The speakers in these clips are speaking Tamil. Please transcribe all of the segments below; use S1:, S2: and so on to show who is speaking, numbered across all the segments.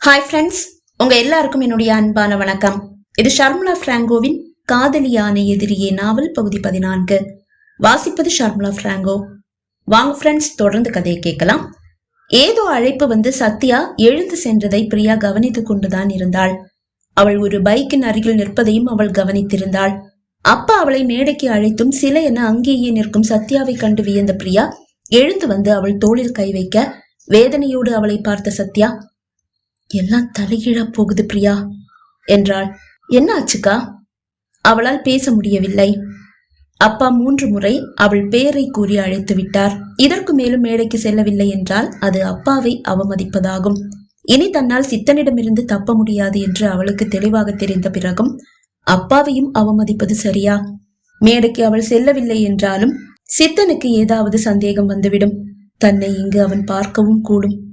S1: ஹாய் ஃப்ரெண்ட்ஸ் உங்க எல்லாருக்கும் என்னுடைய அன்பான வணக்கம். இது ஷர்முலா பிராங்கோவின் காதலியான எதிரியே நாவல் பகுதி பதினான்கு. வாசிப்பது ஷர்முலா பிராங்கோ. வாங்க ஃப்ரெண்ட்ஸ் தொடர்ந்து கதையை கேட்கலாம். ஏதோ அழைப்பு வந்து சத்யா எழுந்து சென்றதை பிரியா கவனித்துக் கொண்டுதான் இருந்தாள். அவள் ஒரு பைக்கின் அருகில் நிற்பதையும் அவள் கவனித்திருந்தாள். அப்பா அவளை மேடைக்கு அழைத்தும் சில என அங்கேயே நிற்கும் சத்யாவை கண்டு வியந்த பிரியா எழுந்து வந்து அவள் தோளில் கை வைக்க வேதனையோடு அவளை பார்த்த சத்யா எல்லாம் தலைகீழா போகுது பிரியா என்றாள். என்ன ஆச்சுக்கா? அவளால் பேச முடியவில்லை. அப்பா மூன்று முறை அவள் பெயரை கூறி அழைத்து விட்டார். இதற்கு மேலும் மேடைக்கு செல்லவில்லை என்றால் அது அப்பாவை அவமதிப்பதாகும். இனி தன்னால் சித்தனிடமிருந்து தப்ப முடியாது என்று அவளுக்கு தெளிவாக தெரிந்த பிறகும் அப்பாவையும் அவமதிப்பது சரியா? மேடைக்கு அவள் செல்லவில்லை என்றாலும் சித்தனுக்கு ஏதாவது சந்தேகம் வந்துவிடும். தன்னை இங்கு அவன் பார்க்கவும் கூடும்.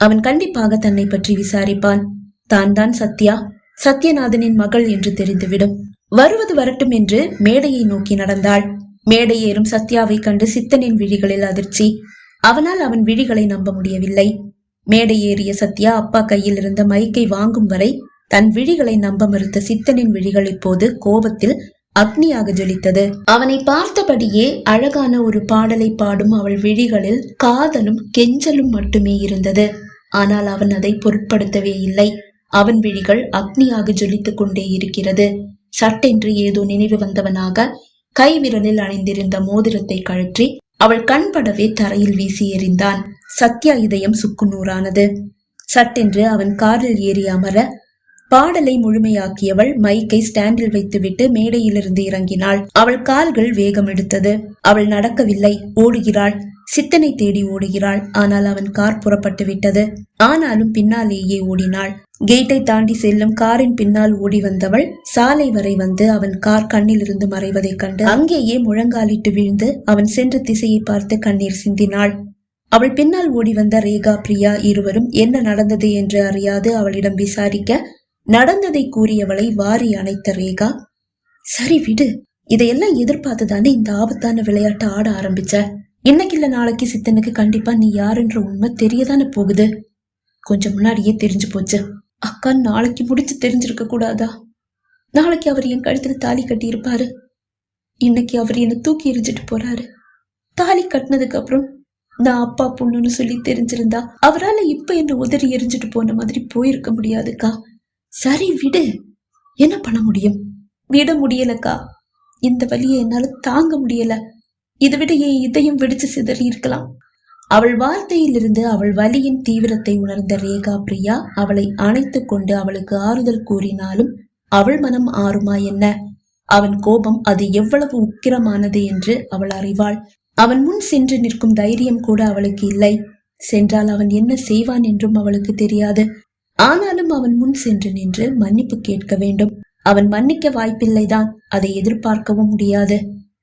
S1: அவன் கண்டிப்பாக தன்னை பற்றி விசாரிப்பான். தான் தான் சத்யா சத்யநாதனின் மகள் என்று தெரிந்துவிடும். வருவது வரட்டும் என்று மேடையை நோக்கி நடந்தாள். மேடை ஏறும் சத்யாவை கண்டு சித்தனின் விழிகளில் அதிர்ச்சி. அவனால் அவன் விழிகளை நம்ப முடியவில்லை. மேடை ஏறிய சத்யா அப்பா கையில் இருந்த மைக்கை வாங்கும் வரை தன் விழிகளை நம்ப மறுத்த சித்தனின் விழிகள் இப்போது கோபத்தில் அக்னியாக ஜொலித்தது. அவனை பார்த்தபடியே அழகான ஒரு பாடலை பாடும் அவள் விழிகளில் காதலும் கெஞ்சலும் மட்டுமே இருந்தது. ஆனால் அவன் அதை பொருட்படுத்தவே இல்லை. அவன் விழிகள் அக்னியாக ஜொலித்துக் கொண்டே இருக்கிறது. சட்டென்று ஏதோ நினைவு வந்தவனாக கை விரலில் அணிந்திருந்த மோதிரத்தை கழற்றி அவள் கண்படவே தரையில் வீசி எறிந்தான். சத்யா இதயம் சுக்குநூறானது. சட்டென்று அவன் காரில் ஏறி அமர பாடலை முழுமையாக்கியவள் மைக்கை ஸ்டாண்டில் வைத்துவிட்டு மேடையிலிருந்து இறங்கினாள். அவள் கால்கள் வேகம் எடுத்தது. அவள் நடக்கவில்லை. ஓடுகிறாள். சித்தனை தேடி ஓடுகிறாள். ஆனால் அவன் கார் புறப்பட்டு விட்டது. ஆனாலும் பின்னாலேயே ஓடினாள். கேட்டை தாண்டி செல்லும் காரின் பின்னால் ஓடி வந்தவள் சாலை வரை வந்து அவன் கார் கண்ணிலிருந்து மறைவதைக் கண்டு அங்கேயே முழங்காலிட்டு விழுந்து அவன் சென்ற திசையை பார்த்து கண்ணீர் சிந்தினாள். அவள் பின்னால் ஓடி வந்த ரேகா பிரியா இருவரும் என்ன நடந்தது என்று அறியாது அவளிடம் விசாரிக்க நடந்ததை கூறியவளை வாரி அணைத்த ரேகா சரி விடு. இதையெல்லாம் எதிர்பார்த்து தானே இந்த ஆபத்தான விளையாட்டை ஆட ஆரம்பிச்ச? இன்னைக்கு இல்ல நாளைக்கு சித்தனுக்கு கண்டிப்பா நீ யாருன்ற உண்மை தெரியதானே போகுது. கொஞ்சம் முன்னாடியே தெரிஞ்சு போச்சு. அக்கா நாளைக்கு முடிச்சு தெரிஞ்சிருக்க கூடாதா? நாளைக்கு அவர் என் கழுத்துல தாலி கட்டி இருப்பாரு இன்னைக்கு அவர் என்னை தூக்கி எரிஞ்சிட்டு போறாரு. தாலி கட்டினதுக்கு அப்புறம் நான் அப்பா பொண்ணுன்னு சொல்லி தெரிஞ்சிருந்தா அவரால இப்ப என்ன உதறி எரிஞ்சிட்டு போன மாதிரி போயிருக்க முடியாதுக்கா. சரி விடு. என்ன பண்ண முடியும்? விட முடியலக்கா. இந்த வழியை என்னால தாங்க முடியல. இதை விட என் இதயம் வெடிச்சு சிதறி இருக்கலாம்? அவள் வார்த்தையிலிருந்து அவள் வலியின் தீவிரத்தை உணர்ந்த ரேகா பிரியா அவளை அணைத்துக் கொண்டு அவளுக்கு ஆறுதல் கூறினாலும் அவள் மனம் ஆறுமா என்ன? அவன் கோபம் அது எவ்வளவு உக்கிரமானது என்று அவள் அறிவாள். அவன் முன் சென்று நிற்கும் தைரியம் கூட அவளுக்கு இல்லை. சென்றால் அவன் என்ன செய்வான் என்றும் அவளுக்கு தெரியாது. ஆனாலும் அவன் முன் சென்று நின்று மன்னிப்பு கேட்க வேண்டும். அவன் மன்னிக்க வாய்ப்பில்லைதான். அதை எதிர்பார்க்கவும் முடியாது.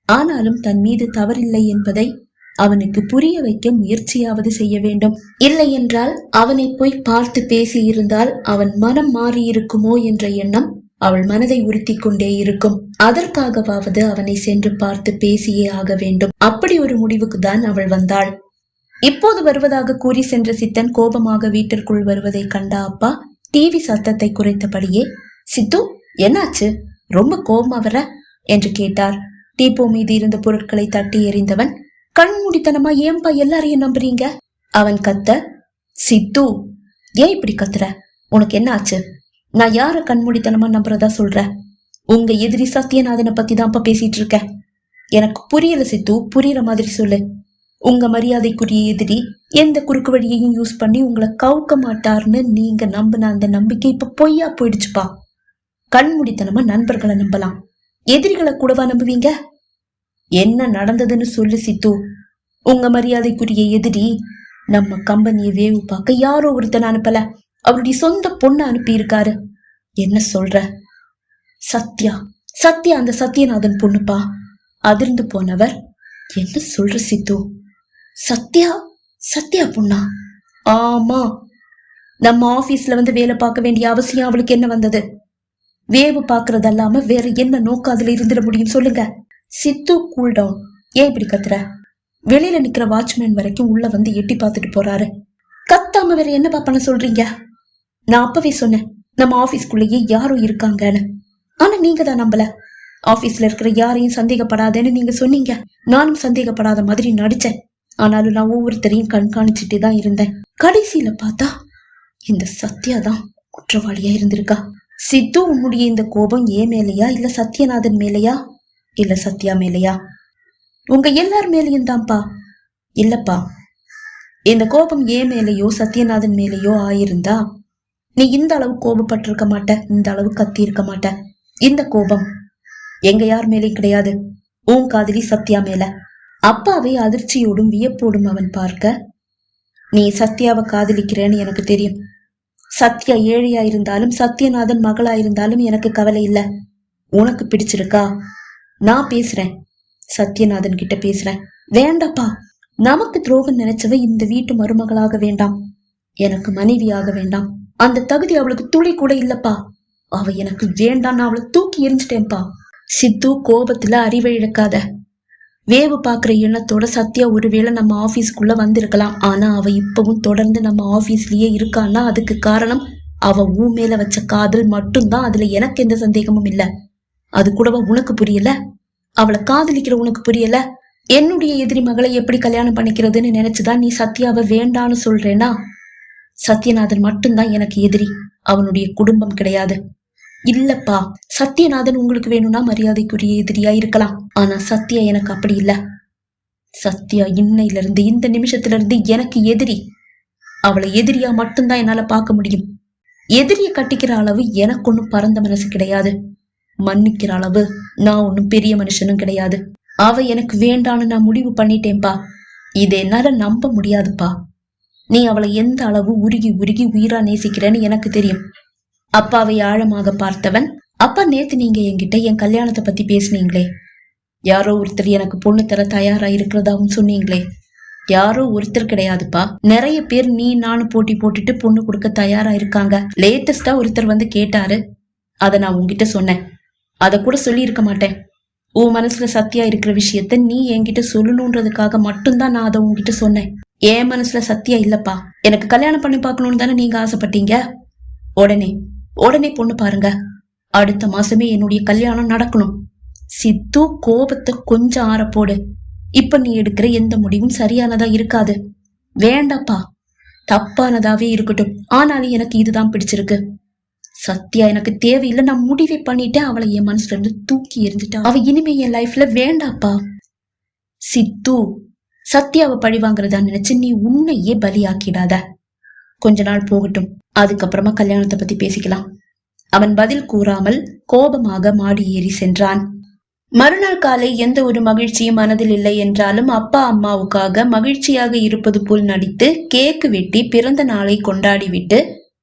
S1: ஆனாலும் தன் மீது தவறில்லை என்பதை அவனுக்கு புரிய வைக்க முயற்சியாவது செய்ய வேண்டும். இல்லை என்றால் அவனை போய் பார்த்து பேசி இருந்தால் அவன் மனம் மாறியிருக்குமோ என்ற எண்ணம் அவள் மனதை உறுத்தி கொண்டே இருக்கும். அதற்காகவாவது அவனை சென்று பார்த்து பேசியே ஆக வேண்டும். அப்படி ஒரு முடிவுக்கு தான் அவள் வந்தாள். இப்போது வருவதாக கூறி சென்ற சித்தன் கோபமாக வீட்டிற்குள் வருவதை கண்ட அப்பா டிவி சத்தத்தை குறைத்தபடியே சித்து என்னாச்சு? ரொம்ப கோபமா வர என்று கேட்டார். டீப்போ மீது இருந்த பொருட்களை தட்டி எறிந்தவன் கண்மூடித்தனமா ஏன்பா எல்லாரையும் நம்புறீங்க? அவன் கத்த சித்து ஏன் இப்படி கத்துற? உனக்கு என்ன ஆச்சு? நான் யார கண்மூடித்தனமா நம்புறதா சொல்ற? உங்க எதிரி சத்யநாதனை பத்தி தான்ப்பா பேசிட்டு இருக்க. எனக்கு புரியல சித்து புரியற மாதிரி சொல்லு. உங்க மரியாதைக்குரிய எதிரி எந்த குறுக்கு வழியையும் யூஸ் பண்ணி உங்களை கவுக்க மாட்டார்னு நீங்க நம்பின அந்த நம்பிக்கை இப்ப பொய்யா போயிடுச்சுப்பா. கண்மூடித்தனமா நண்பர்களை நம்பலாம். எதிரிகளை கூடவா நம்புவீங்க? என்ன நடந்ததுன்னு சொல்லு சித்து. உங்க மரியாதைக்குரிய எதிரி நம்ம கம்பெனியை வேவு பார்க்க யாரோ ஒருத்தன் அனுப்பல. அவருடைய சொந்த பொண்ணு அனுப்பியிருக்காரு. என்ன சொல்ற? சத்யா. சத்யா அந்த சத்யநாதன் பொண்ணுப்பா. அதிர்ந்து போனவர். என்ன சொல்ற சித்து? சத்யா? சத்யா பொண்ணா? ஆமா. நம்ம ஆபீஸ்ல வந்து வேலை பார்க்க வேண்டிய அவசியம் அவளுக்கு என்ன வந்தது? வேவு பாக்குறது அல்லாம வேற என்ன நோக்கம் அதுல இருந்துட முடியும் சொல்லுங்க? சித்து கூல் டவுன் ஏன் இப்படி கத்துற? வெளியில நிக்கிற வாட்ச்மேன் வரைக்கும் உள்ள வந்து எட்டி பார்த்துட்டு போறாரு. கத்தாம வேற என்னப்பா பண்ண சொல்றீங்க? நான் அப்பவே சொன்னேன் நம்ம ஆபீஸ்க்குள்ளேயே யாரோ இருக்காங்கன்னு. ஆனா நீங்க தான் நம்பல. ஆபீஸ்ல இருக்கிற யாரையும் சந்தேகப்படாதேன்னு நீங்க சொன்னீங்க. நானும் சந்தேகப்படாத மாதிரி நடிச்சேன். ஆனாலும் நான் ஒவ்வொருத்தரையும் கண்காணிச்சுட்டே தான் இருந்தேன். கடைசியில பார்த்தா இந்த சத்யா தான் குற்றவாளியா இருந்திருக்கா. சித்து உன்னுடைய இந்த கோபம் ஏன் மேலையா? இல்ல சத்யநாதன் மேலையா? இல்ல சத்யா மேலையா? உங்க எல்லார் மேலேயும் தான்ப்பா. இல்லப்பா. இந்த கோபம் ஏன் மேலேயோ சத்யநாதன் மேலேயோ ஆயிருந்தா நீ இந்த அளவு கோபப்பட்டிருக்க மாட்ட இந்த அளவு கத்தி இருக்க மாட்ட. இந்த கோபம் எங்க யார் மேலேயும் கிடையாது. உன் காதலி சத்யா மேல. அப்பாவை அதிர்ச்சியோடும் வியப்போடும் அவன் பார்க்க நீ சத்யாவை காதலிக்கிறேன்னு எனக்கு தெரியும். சத்யா ஏழையா இருந்தாலும் சத்யநாதன் மகளா இருந்தாலும் எனக்கு கவலை இல்ல. உனக்கு பிடிச்சிருக்கா? நான் பேசுறேன். சத்யநாதன் கிட்ட பேசுறேன். வேண்டாப்பா நமக்கு துரோகம் நினைச்சவ இந்த வீட்டு மருமகளாக வேண்டாம். எனக்கு மனைவியாக வேண்டாம். அந்த தகுதி அவளுக்கு துளி கூட இல்லப்பா. அவ எனக்கு வேண்டாம் நான் அவளை தூக்கி எரிஞ்சிட்டேன்ப்பா சித்து கோபத்துல அறிவை இழக்காத. வேவு பார்க்குற எண்ணத்தோட சத்யா ஒருவேளை நம்ம ஆஃபீஸ்க்குள்ளே வந்திருக்கலாம். ஆனால் அவ இப்பவும் தொடர்ந்து நம்ம ஆஃபீஸ்லேயே இருக்கான்னா அதுக்கு காரணம் அவ ஊ மேல வச்ச காதல் மட்டும்தான். அதுல எனக்கு எந்த சந்தேகமும் இல்ல. அது கூடவா உனக்கு புரியல? அவளை காதலிக்கிற உனக்கு புரியல? என்னுடைய எதிரி மகளை எப்படி கல்யாணம் பண்ணிக்கிறதுன்னு நினைச்சுதான் நீ சத்யாவை வேண்டான்னு சொல்றேனா? சத்யநாதன் மட்டும்தான் எனக்கு எதிரி. அவனுடைய குடும்பம் கிடையாது. இல்லப்பா சத்யநாதன் உங்களுக்கு வேணும்னா மரியாதைக்குரிய எதிரியா இருக்கலாம். ஆனா சத்யா எனக்கு அப்படி இல்ல. சத்யா இன்னையில இருந்து இந்த நிமிஷத்துல இருந்து எனக்கு எதிரி. அவளை எதிரியா மட்டும்தான் என்னால பார்க்க முடியும். எதிரிய கட்டிக்கிற அளவு எனக்கு ஒன்னும் பறந்த மனசு கிடையாது. மன்னிக்கிற அளவு நான் ஒன்னும் பெரிய மனுஷனும் கிடையாது. அவ எனக்கு வேண்டான்னு நான் முடிவு பண்ணிட்டேன்பா. இதை என்னால நம்ப முடியாதுப்பா. நீ அவளை எந்த அளவு உருகி உருகி உயிரா நேசிக்கிறேன்னு எனக்கு தெரியும். அப்பாவை ஆழமாக பார்த்தவன் அப்பா நேத்து நீங்க என்கிட்ட என் கல்யாணத்தை பத்தி பேசுனீங்களே. யாரோ ஒருத்தர் எனக்கு பொண்ணு தர தயாரா இருக்கிறதாவும் சொன்னீங்களே. யாரோ ஒருத்தர் கிடையாதுப்பா. நிறைய பேர் நீ நானும் போட்டி போட்டுட்டு பொண்ணு கொடுக்க தயாரா இருக்காங்க. லேட்டஸ்டா ஒருத்தர் வந்து கேட்டாரு. அத நான் உங்ககிட்ட சொன்னேன். அத கூட சொல்லி இருக்க மாட்டேன். உன் மனசுல சத்தியா இருக்கிற விஷயத்த நீ என்கிட்ட சொல்லணுன்றதுக்காக மட்டும்தான் நான் அதை உங்ககிட்ட சொன்னேன். என் மனசுல சத்தியா இல்லப்பா. எனக்கு கல்யாணம் பண்ணி பார்க்கணும்னு தானே நீங்க ஆசைப்பட்டீங்க? உடனே உடனே பொண்ணு பாருங்க. அடுத்த மாசமே என்னுடைய கல்யாணம் நடக்கணும். சித்து கோபத்தை கொஞ்சம் ஆறப்போடு இப்ப நீ எடுக்கிற எந்த முடிவும் சரியானதா இருக்காது. வேண்டாப்பா. தப்பானதாவே இருக்கட்டும். ஆனாலும் எனக்கு இதுதான் பிடிச்சிருக்கு. சத்யா எனக்கு தேவையில்லை. நான் முடிவே பண்ணிட்டேன். அவளை என் மனசுல இருந்து தூக்கி எரிஞ்சிட்டா அவ இனிமே என் லைஃப்ல வேண்டாப்பா. சித்து சத்யாவை பழி வாங்குறதா நினைச்சு நீ உன்னையே பலியாக்கிடாத. கொஞ்ச நாள் போகட்டும். அதுக்கப்புறமா கல்யாணத்தை பத்தி பேசிக்கலாம். அவன் பதில் கூறாமல் கோபமாக மாடி ஏறி சென்றான். மறுநாள் காலை எந்த ஒரு மகிழ்ச்சியும் மனதில் இல்லை என்றாலும் அப்பா அம்மாவுக்காக மகிழ்ச்சியாக இருப்பது போல் நடித்து கேக்கு வெட்டி பிறந்த நாளை கொண்டாடிவிட்டு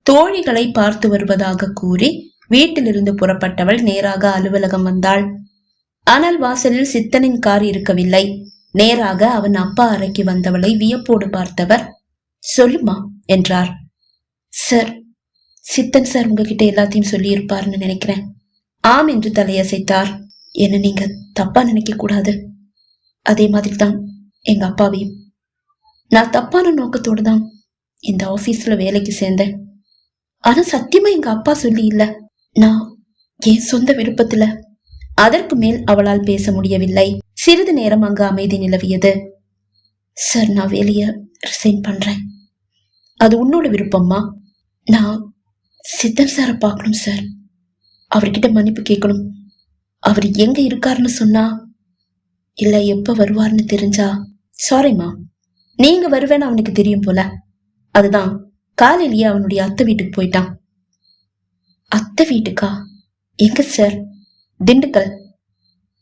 S1: தோழிகளை பார்த்து வருவதாக கூறி வீட்டிலிருந்து புறப்பட்டவள் நேராக அலுவலகம் வந்தாள். ஆனால் வாசலில் சித்தனின் கார் இருக்கவில்லை. நேராக அவன் அப்பா அறைக்கு வந்தவளை வியப்போடு பார்த்தவர் சொல்லுமா என்றார். சார் சித்தன் சார் உங்ககிட்ட எல்லாத்தையும் சொல்லி இருப்பார்னு நினைக்கிறேன். ஆம் என்று தலையசைத்தார். என்ன நீங்க தப்பா நினைக்கக்கூடாது அதே மாதிரி தான் எங்க அப்பாவையும். நான் தப்பான நோக்கத்தோடு தான் இந்த ஆஃபீஸில் வேலைக்கு சேர்ந்தேன். ஆனா சத்தியமா எங்க அப்பா சொல்லி இல்ல. நான் என் சொந்த விருப்பத்துல அதற்கு மேல் அவளால் பேச முடியவில்லை. சிறிது நேரம் அங்கு அமைதி நிலவியது. சார் நான் வேலையை ரிசைன் பண்றேன். அது உன்னோட விருப்பம்மா? நான் சித்தர் சாரை பார்க்கணும் சார். அவர்கிட்ட மன்னிப்பு கேட்கணும். அவர் எங்க இருக்காருன்னு சொன்னா இல்ல எப்ப வருவார்னு தெரிஞ்சா சாரிம்மா நீங்க வருவேன்னு அவனுக்கு தெரியும் போல. அதுதான் காலையிலேயே அவனுடைய அத்தை வீட்டுக்கு போயிட்டான். அத்தை வீட்டுக்கா? எங்க சார் திண்டுக்கல்.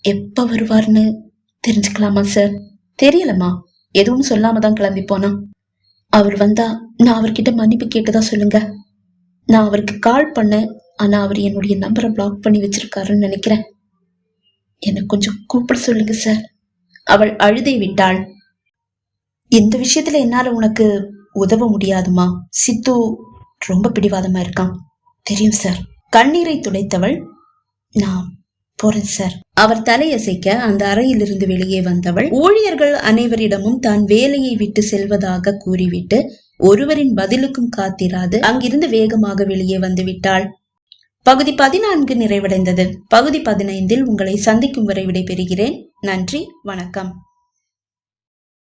S1: எப்ப வருவார்னு தெரிஞ்சுக்கலாமா சார் தெரியலம்மா. எதுவும் சொல்லாம தான் கிளம்பி போனான். அவர் வந்தா நான் அவர்கிட்ட மன்னிப்பு கேட்டதா சொல்லுங்க. நான் அவருக்கு கால் பண்ணேன். ஆனா அவர் என்னுடைய நம்பரை பிளாக் பண்ணி வச்சிருக்காருன்னு நினைக்கிறேன். என்னை கொஞ்சம் கூப்பிட சொல்லுங்க சார் அவள் அழுதை விட்டாள். இந்த விஷயத்துல என்னால உனக்கு உதவ முடியாதுமா? சித்து ரொம்ப பிடிவாதமா இருக்கான். தெரியும் சார் கண்ணீரை துடைத்தவள். நான் போறேன் சார். அவர் தலையசைக்க அந்த அறையிலிருந்து வெளியே வந்தவள் ஊழியர்கள் அனைவரிடமும் தான் வேலையை விட்டு செல்வதாக கூறிவிட்டு ஒருவரின் பதிலுக்கும் காத்திராது அங்கிருந்து வேகமாக வெளியே வந்து விட்டாள். பகுதி பதினான்கு நிறைவடைந்தது. பகுதி பதினைந்தில் உங்களை சந்திக்கும் வரை விடைபெறுகிறேன். நன்றி வணக்கம்.